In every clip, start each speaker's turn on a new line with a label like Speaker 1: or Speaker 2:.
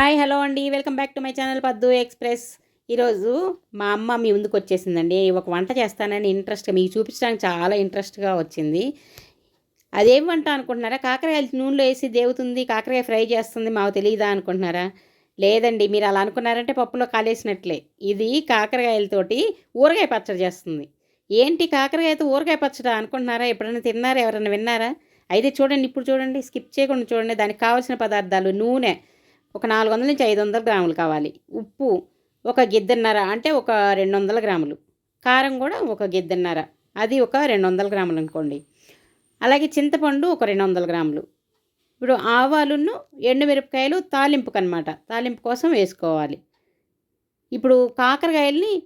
Speaker 1: Hi hello అండి. Welcome back to my channel Paddu express. ఈరోజు మా అమ్మ మీ ముందుకు వచ్చేసిందండి. ఒక వంట చేస్తానని ఇంట్రెస్ట్గా మీకు చూపించడానికి చాలా ఇంట్రెస్ట్గా వచ్చింది. అదేం వంట అనుకుంటున్నారా? కాకరకాయలు నూనెలో వేసి దేవుతుంది కాకరకాయ ఫ్రై చేస్తుంది మాకు తెలియదా అనుకుంటున్నారా? లేదండి మీరు అలా అనుకున్నారంటే పప్పులో కాలేసినట్లే. ఇది కాకరకాయలతోటి ఊరగాయ పచ్చడి చేస్తుంది. ఏంటి కాకరకాయతో ఊరగాయ పచ్చడి అనుకుంటున్నారా? ఎప్పుడైనా తిన్నారా? ఎవరైనా విన్నారా? అయితే చూడండి ఇప్పుడు చూడండి స్కిప్ చేయకుండా చూడండి. దానికి కావాల్సిన పదార్థాలు నూనె. ఒక నాలుగు వందల నుంచి ఐదు వందల గ్రాములు కావాలి. ఉప్పు ఒక గిద్దెన్నర అంటే ఒక రెండు వందల గ్రాములు. కారం కూడా ఒక గిద్దెన్నర. అది ఒక రెండు వందల గ్రాములు అనుకోండి. అలాగే చింతపండు ఒక రెండు వందల గ్రాములు. ఇప్పుడు ఆవాలును ఎండుమిరపకాయలు తాలింపుకు అనమాట తాలింపు కోసం వేసుకోవాలి. ఇప్పుడు కాకరకాయల్ని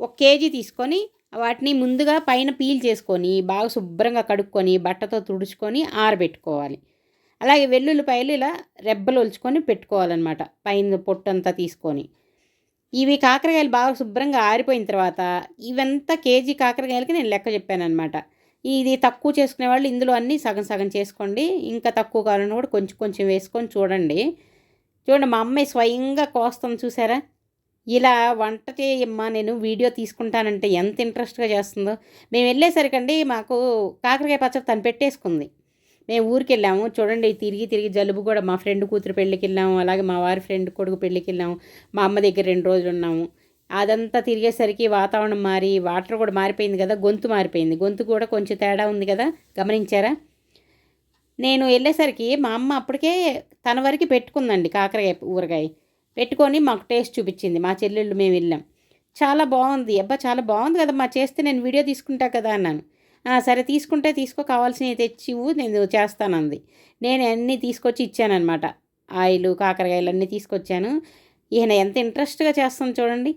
Speaker 1: ఒక కేజీ తీసుకొని వాటిని ముందుగా పైన పీల్ చేసుకొని బాగా శుభ్రంగా కడుక్కొని బట్టతో తుడుచుకొని ఆరబెట్టుకోవాలి. అలాగే వెల్లుల్లిపాయలు ఇలా రెబ్బలు ఒలుచుకొని పెట్టుకోవాలన్నమాట. పైన పొట్టంతా తీసుకొని. ఇవి కాకరకాయలు బాగా శుభ్రంగా ఆరిపోయిన తర్వాత ఇవంతా కేజీ కాకరకాయలకి నేను లెక్క చెప్పాను అనమాట ఇది తక్కువ చేసుకునే వాళ్ళు ఇందులో అన్నీ సగం సగం చేసుకోండి. ఇంకా తక్కువ కావాలని కూడా కొంచెం కొంచెం వేసుకొని చూడండి. చూడండి మా అమ్మాయి స్వయంగా కోస్తాం చూసారా? ఇలా వంట చేయమ్మా నేను వీడియో తీసుకుంటానంటే ఎంత ఇంట్రెస్ట్గా చేస్తుందో. మేము వెళ్ళేసరికండి మాకు కాకరకాయ పచ్చడి తను పెట్టేసుకుంది. మేము ఊరికి వెళ్ళాము చూడండి తిరిగి తిరిగి జలుబు కూడా మా ఫ్రెండ్ కూతురు పెళ్ళికి వెళ్ళాము అలాగే మా వారి ఫ్రెండ్ కొడుకు పెళ్ళికి వెళ్ళాము మా అమ్మ దగ్గర రెండు రోజులు ఉన్నాము. అదంతా తిరిగేసరికి వాతావరణం మారి వాటర్ కూడా మారిపోయింది కదా గొంతు మారిపోయింది. గొంతు కూడా కొంచెం తేడా ఉంది కదా గమనించారా? నేను వెళ్ళేసరికి మా అమ్మ అప్పటికే తన వరకు పెట్టుకుందండి కాకరకాయ ఊరగాయ. పెట్టుకొని మాకు టేస్ట్ చూపించింది. మా చెల్లెళ్ళు మేము వెళ్ళాం. చాలా బాగుంది. అబ్బా చాలా బాగుంది కదా మా చేస్తే నేను వీడియో తీసుకుంటా కదా అన్నాను. సరే తీసుకుంటే తీసుకో కావాల్సినవి తెచ్చివు నేను చేస్తానంది. నేను అన్నీ తీసుకొచ్చి ఇచ్చానమాట ఆయిల్ కాకరకాయలు అన్నీ తీసుకొచ్చాను. ఈయన ఎంత ఇంట్రెస్ట్గా చేస్తాను చూడండి.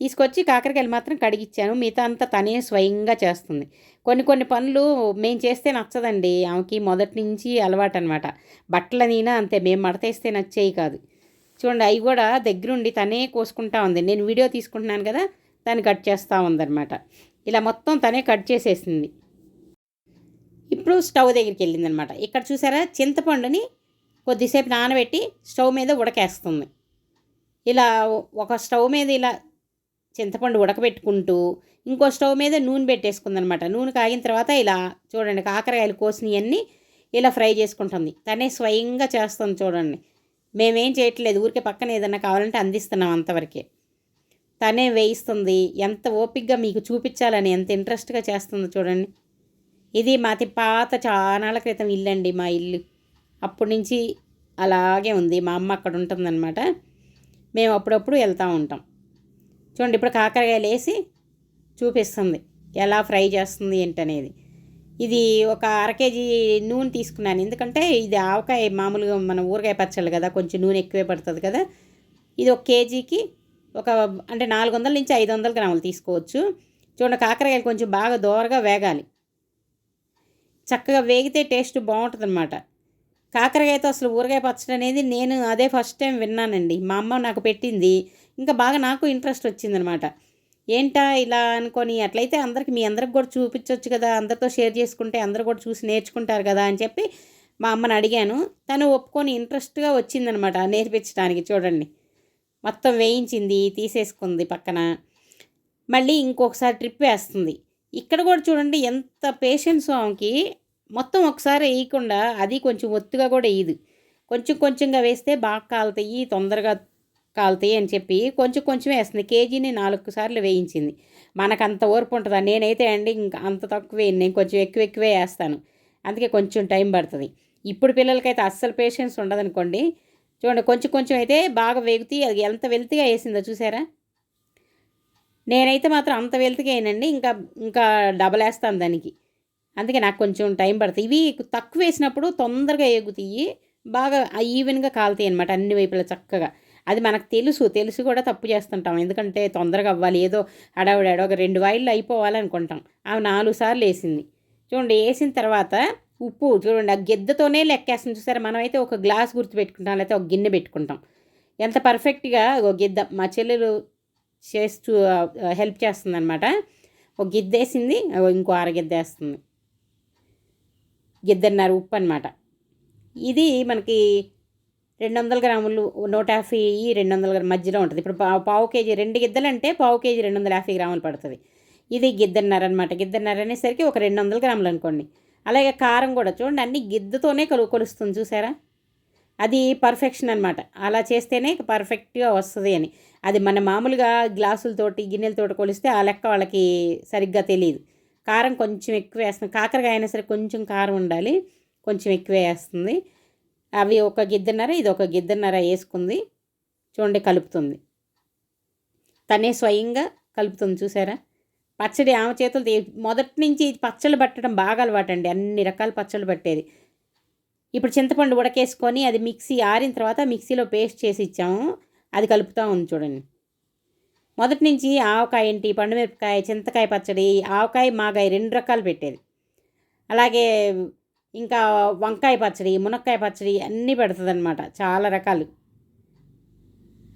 Speaker 1: తీసుకొచ్చి కాకరకాయలు మాత్రం కడిగిచ్చాను. మిగతా అంతా తనే స్వయంగా చేస్తుంది. కొన్ని కొన్ని పనులు మేము చేస్తే నచ్చదండి. ఆమెకి మొదటి నుంచి అలవాటు అనమాట బట్టలనైనా అంతే మేము మడతేస్తే నచ్చేవి కాదు. చూడండి అవి కూడా దగ్గరుండి తనే కోసుకుంటా ఉంది. నేను వీడియో తీసుకుంటున్నాను కదా దాన్ని కట్ చేస్తూ ఉందన్నమాట. ఇలా మొత్తం తనే కట్ చేసేసింది. ఇప్పుడు స్టవ్ దగ్గరికి వెళ్ళిందనమాట. ఇక్కడ చూసారా? చింతపండుని కొద్దిసేపు నానబెట్టి స్టవ్ మీద ఉడకేస్తుంది. ఇలా ఒక స్టవ్ మీద ఇలా చింతపండు ఉడకబెట్టుకుంటూ ఇంకో స్టవ్ మీద నూనె పెట్టేసుకుందనమాట. నూనె కాగిన తర్వాత ఇలా చూడండి కాకరకాయలు కోసినవన్నీ ఇలా ఫ్రై చేసుకుంటుంది. తనే స్వయంగా చేస్తుంది చూడండి. మేమేం చేయట్లేదు. ఊరికే పక్కన ఏదైనా కావాలంటే అందిస్తున్నాం అంతవరకే. తనే వేయిస్తుంది. ఎంత ఓపిక్గా మీకు చూపించాలని ఎంత ఇంట్రెస్ట్గా చేస్తుందో చూడండి. ఇది మాది పాత చాలా క్రితం ఇల్లు అండి మా ఇల్లు. అప్పటి నుంచి అలాగే ఉంది. మా అమ్మ అక్కడ ఉంటుందన్నమాట. మేము అప్పుడప్పుడు వెళ్తూ ఉంటాం. చూడండి ఇప్పుడు కాకరకాయలు వేసి చూపిస్తుంది. ఎలా ఫ్రై చేస్తుంది ఏంటనేది. ఇది ఒక అర కేజీ నూనె తీసుకున్నాను. ఎందుకంటే ఇది ఆవకాయ మామూలుగా మన ఊరగాయ పచ్చళ్ళు కదా కొంచెం నూనె ఎక్కువే పడుతుంది కదా. ఇది ఒక కేజీకి ఒక అంటే నాలుగు వందల నుంచి ఐదు వందల గ్రాములు తీసుకోవచ్చు. చూడండి కాకరకాయలు కొంచెం బాగా దోరగా వేగాలి. చక్కగా వేగితే టేస్ట్ బాగుంటుంది అనమాట కాకరకాయతో అసలు ఊరగాయ పచ్చడి అనేది నేను అదే ఫస్ట్ టైం విన్నానండి. మా అమ్మ నాకు పెట్టింది. ఇంకా బాగా నాకు ఇంట్రెస్ట్ వచ్చిందనమాట ఏంటా ఇలా అనుకొని అట్లయితే అందరికి మీ అందరికి కూడా చూపించవచ్చు కదా. అందరితో షేర్ చేసుకుంటే అందరు కూడా చూసి నేర్చుకుంటారు కదా అని చెప్పి మా అమ్మని అడిగాను. తను ఒప్పుకొని ఇంట్రెస్ట్గా వచ్చిందనమాట నేర్పించడానికి చూడండి. మొత్తం వేయించింది తీసేసుకుంది పక్కన. మళ్ళీ ఇంకొకసారి ట్రిప్ వేస్తుంది. ఇక్కడ కూడా చూడండి ఎంత పేషెన్స్ ఆమెకి. మొత్తం ఒకసారి వేయకుండా అది కొంచెం ఒత్తుగా కూడా వేయదు. కొంచెం కొంచెంగా వేస్తే బాగా కాలుతాయి తొందరగా కాలుతాయి అని చెప్పి కొంచెం కొంచెం వేస్తుంది. కేజీని నాలుగు సార్లు వేయించింది. మనకు అంత ఓర్పు ఉంటుందా? నేనైతే అండి ఇంకా అంత తక్కువ వేయను. నేను కొంచెం ఎక్కువ ఎక్కువే వేస్తాను. అందుకే కొంచెం టైం పడుతుంది. ఇప్పుడు పిల్లలకైతే అస్సలు పేషెన్స్ ఉండదనుకోండి. చూడండి కొంచెం కొంచెం అయితే బాగా వేగుతాయి. అది ఎంత వెల్తిగా వేసిందో చూసారా? నేనైతే మాత్రం అంత వెల్తిగా ఇంకా ఇంకా డబల్ వేస్తాను దానికి. అందుకే నాకు కొంచెం టైం పడుతుంది. ఇవి తక్కువ వేసినప్పుడు తొందరగా ఎగుతాయి బాగా ఈవెన్గా కాలుతాయి అనమాట అన్ని వైపులా చక్కగా. అది మనకు తెలుసు తెలుసు కూడా తప్పు చేస్తుంటాం. ఎందుకంటే తొందరగా అవ్వాలి. ఏదో అడవిడాడు ఒక రెండు వాయిల్లో అయిపోవాలి అనుకుంటాం ఆమె నాలుగు సార్లు వేసింది. చూడండి వేసిన తర్వాత ఉప్పు చూడండి ఆ గిద్దతోనే లెక్కేస్తాం చూసారా? మనమైతే ఒక గ్లాస్ గుర్తు పెట్టుకుంటాం లేకపోతే ఒక గిన్నె పెట్టుకుంటాం. ఎంత పర్ఫెక్ట్గా ఒక గిద్ద. మా చెల్లెలు చేస్తూ హెల్ప్ చేస్తుంది అనమాట ఒక గిద్దేసింది ఇంకో అరగిద్దేస్తుంది. గిద్దన్నర ఉప్పు అనమాట ఇది మనకి రెండు వందల గ్రాములు నూట యాభై రెండు వందల గ్రాముల మధ్యలో ఉంటుంది. ఇప్పుడు పావు పావు కేజీ రెండు గిద్దలు అంటే పావు కేజీ రెండు వందల యాభై గ్రాములు పడుతుంది. ఇది గిద్దన్నర అనమాట గిద్దన్నర అనేసరికి ఒక రెండు వందల గ్రాములు అనుకోండి. అలాగే కారం కూడా చూడండి అన్ని గిద్దతోనే కలు కొలుస్తుంది చూసారా? అది పర్ఫెక్షన్ అనమాట అలా చేస్తేనే పర్ఫెక్ట్గా వస్తుంది అని. అది మన మామూలుగా గ్లాసులతోటి గిన్నెలతోటి కొలిస్తే ఆ లెక్క వాళ్ళకి సరిగ్గా తెలియదు కారం కొంచెం ఎక్కువ వేస్తుంది కాకరకాయ అయినా సరే కొంచెం కారం ఉండాలి. కొంచెం ఎక్కువ వేస్తుంది. అవి ఒక గిద్దన్నర ఇది ఒక గిద్దన్నర వేసుకుంది. చూడండి కలుపుతుంది. తనే స్వయంగా కలుపుతుంది చూసారా? పచ్చడి ఆమె చేతులు మొదటి నుంచి పచ్చళ్ళు పట్టడం బాగా అలవాటండి. అన్ని రకాల పచ్చళ్ళు పట్టేది. ఇప్పుడు చింతపండు ఉడకేసుకొని అది మిక్సీ ఆరిన తర్వాత మిక్సీలో పేస్ట్ చేసి ఇచ్చాము. అది కలుపుతూ ఉంది చూడండి. మొదటి నుంచి ఆవకాయ ఏంటి పండుమిరపకాయ చింతకాయ పచ్చడి ఆవకాయ మాగాయ రెండు రకాలు పెట్టేది. అలాగే ఇంకా వంకాయ పచ్చడి మునక్కాయ పచ్చడి అన్నీ పెడుతుంది అనమాట చాలా రకాలు.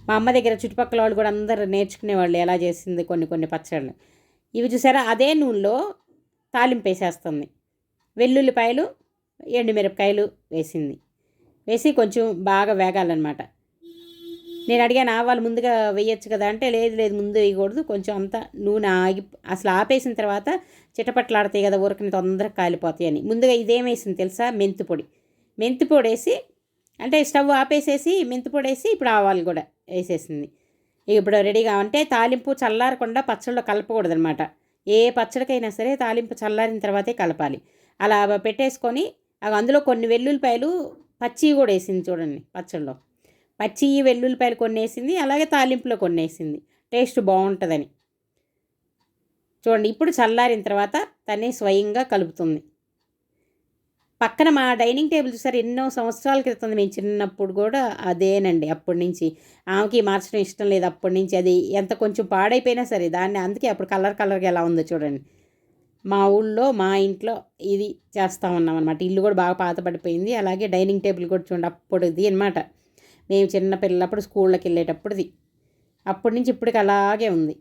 Speaker 1: మా అమ్మ దగ్గర చుట్టుపక్కల వాళ్ళు కూడా అందరూ నేర్చుకునేవాళ్ళు ఎలా చేసింది కొన్ని కొన్ని పచ్చళ్ళు. ఇవి చూసారా అదే నూనెలో తాలింపు వేసేస్తుంది. వెల్లుల్లిపాయలు ఎండుమిరపకాయలు వేసింది. వేసి కొంచెం బాగా వేగాలన్నమాట. నేను అడిగాను ఆవాలు ముందుగా వేయచ్చు కదా? అంటే లేదు లేదు ముందు వేయకూడదు. కొంచెం అంతా నూనె ఆగి అసలు ఆపేసిన తర్వాత చిటపట్లాడతాయి కదా ఊరకని తొందరగా కాలిపోతాయి అని. ముందుగా ఇదేం వేసింది తెలుసా? మెంతి పొడి. మెంతి పొడి వేసి అంటే స్టవ్ ఆపేసేసి మెంతి పొడి వేసి ఇప్పుడు ఆవాలు కూడా వేసేసింది. ఇప్పుడు రెడీగా అంటే తాలింపు చల్లారకుండా పచ్చళ్ళు కలపకూడదు అనమాట ఏ పచ్చడికైనా సరే తాలింపు చల్లారిన తర్వాతే కలపాలి. అలా పెట్టేసుకొని అందులో కొన్ని వెల్లుల్లిపాయలు పచ్చి కూడా వేసింది చూడండి పచ్చళ్ళు. పచ్చి వెల్లుల్లిపాయలు కొన్ని వేసింది అలాగే తాలింపులో కొన్ని వేసింది టేస్ట్ బాగుంటుందని. చూడండి ఇప్పుడు చల్లారిన తర్వాత తనే స్వయంగా కలుపుతుంది. పక్కన మా డైనింగ్ టేబుల్ చూసారు ఎన్నో సంవత్సరాల క్రితం మేము చిన్నప్పుడు కూడా అదేనండి. అప్పటి నుంచి ఆమెకి మార్చడం ఇష్టం లేదు. అప్పటి నుంచి అది ఎంత కొంచెం పాడైపోయినా సరే దాన్ని అందుకే అప్పుడు కలర్ కలర్గా ఎలా ఉందో చూడండి. మా ఊళ్ళో మా ఇంట్లో ఇది చేస్తూ ఉన్నాం అనమాట ఇల్లు కూడా బాగా పాత పడిపోయింది. అలాగే డైనింగ్ టేబుల్ కూడా చూడండి అప్పుడుది అనమాట మేము చిన్న పిల్లప్పుడు స్కూళ్ళకి వెళ్ళేటప్పుడుది. అప్పటి నుంచి ఇప్పటికి అలాగే ఉంది.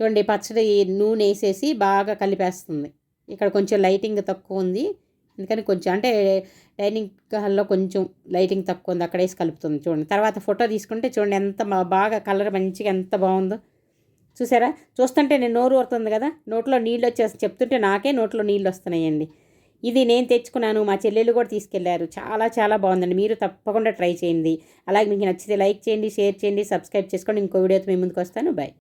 Speaker 1: చూడండి పచ్చడి నూనె వేసేసి బాగా కలిపేస్తుంది. ఇక్కడ కొంచెం లైటింగ్ తక్కువ ఉంది. అందుకని కొంచెం అంటే డైనింగ్ హాల్లో కొంచెం లైటింగ్ తక్కువ ఉంది. అక్కడ వేసి కలుపుతుంది చూడండి. తర్వాత ఫోటో తీసుకుంటే చూడండి ఎంత బాగా కలర్ మంచిగా ఎంత బాగుందో. చూసారా? చూస్తుంటే నేను నోరు ఊరుతుంది కదా? నోట్లో నీళ్ళు వచ్చేసి చెప్తుంటే నాకే నోట్లో నీళ్ళు వస్తున్నాయండి. ఇది నేను తెచ్చుకున్నాను మా చెల్లెళ్ళు కూడా తీసుకెళ్ళారు. చాలా చాలా బాగుందండి. మీరు తప్పకుండా ట్రై చేయండి. అలాగే మీకు నచ్చితే లైక్ చేయండి షేర్ చేయండి సబ్స్క్రైబ్ చేసుకోండి. ఇంకో వీడియోతో మీ ముందుకు వస్తాను. బాయ్.